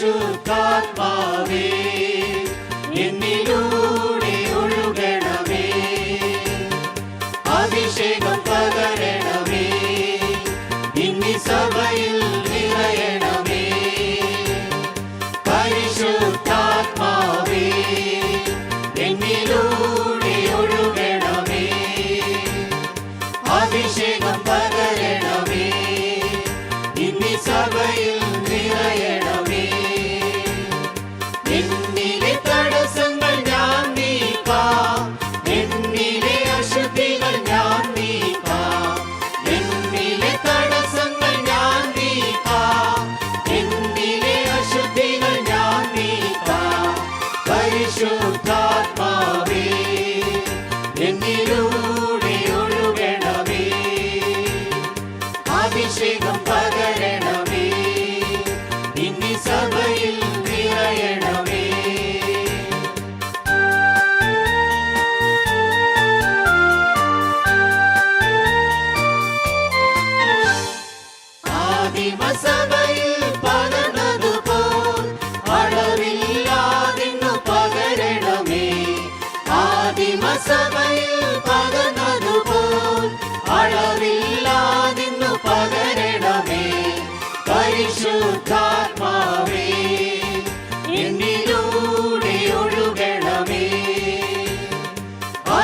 പരിശുദ്ധാത്മാവേ എന്നിലൂടെ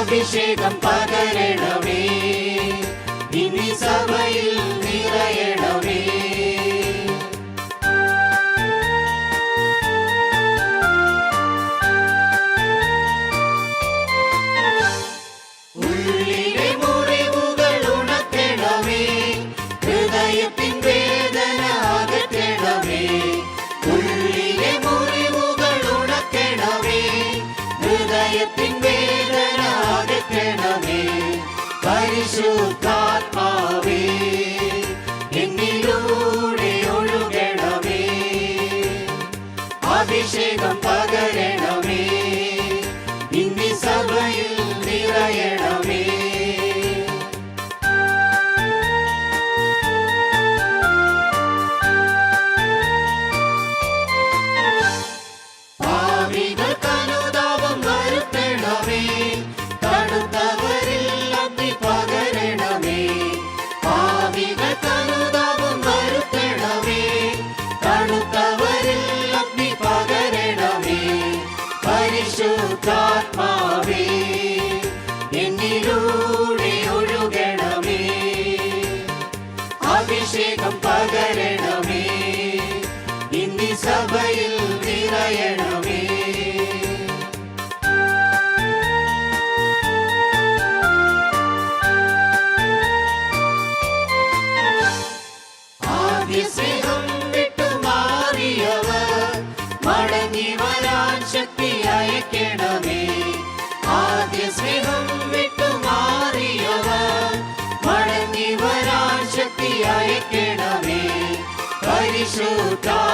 അഭിഷേകം പകരണമേ. ഇനി സഭയിൽ നിറയണമേ. ഉള്ളിലെ മുറിവുകൾ ഉണക്കണമേ. ഹൃദയത്തിൻ പരിശുദ്ധാത്മാവേ എന്നിലൂടെ ഒഴുകണമേ. അഭിഷേകം പരിശുദ്ധാത്മാവേ അയക്കണമേ ആദ്യ സ്നേഹം വിട്ടു മാറിയവർ മടങ്ങി വരാൻ ശക്തി പരിശുദ്ധാത്മാവേ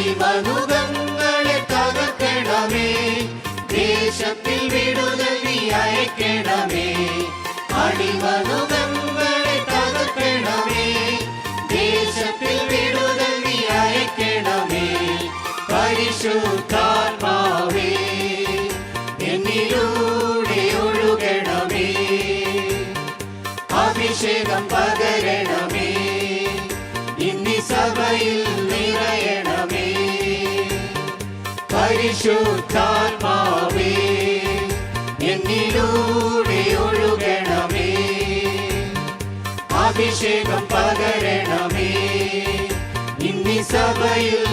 അടിമനുഖങ്ങളെ തകർക്കണമേ. ദേശത്തിൽ വിടുതൽ നീ അയക്കണമേ തകർക്കണമേ. ദേശത്തിൽ വിടുതൽ നീ അയക്കണമേ. പരിശുദ്ധാത്മാവേ എന്നിലൂടെ അഭിഷേകം പകരണമേ. പരിശുദ്ധാത്മാവേ എന്നിലൂടെ ഒഴുകണമേ. അഭിഷേകം പകരണമേ ഇന്നി സഭയിൽ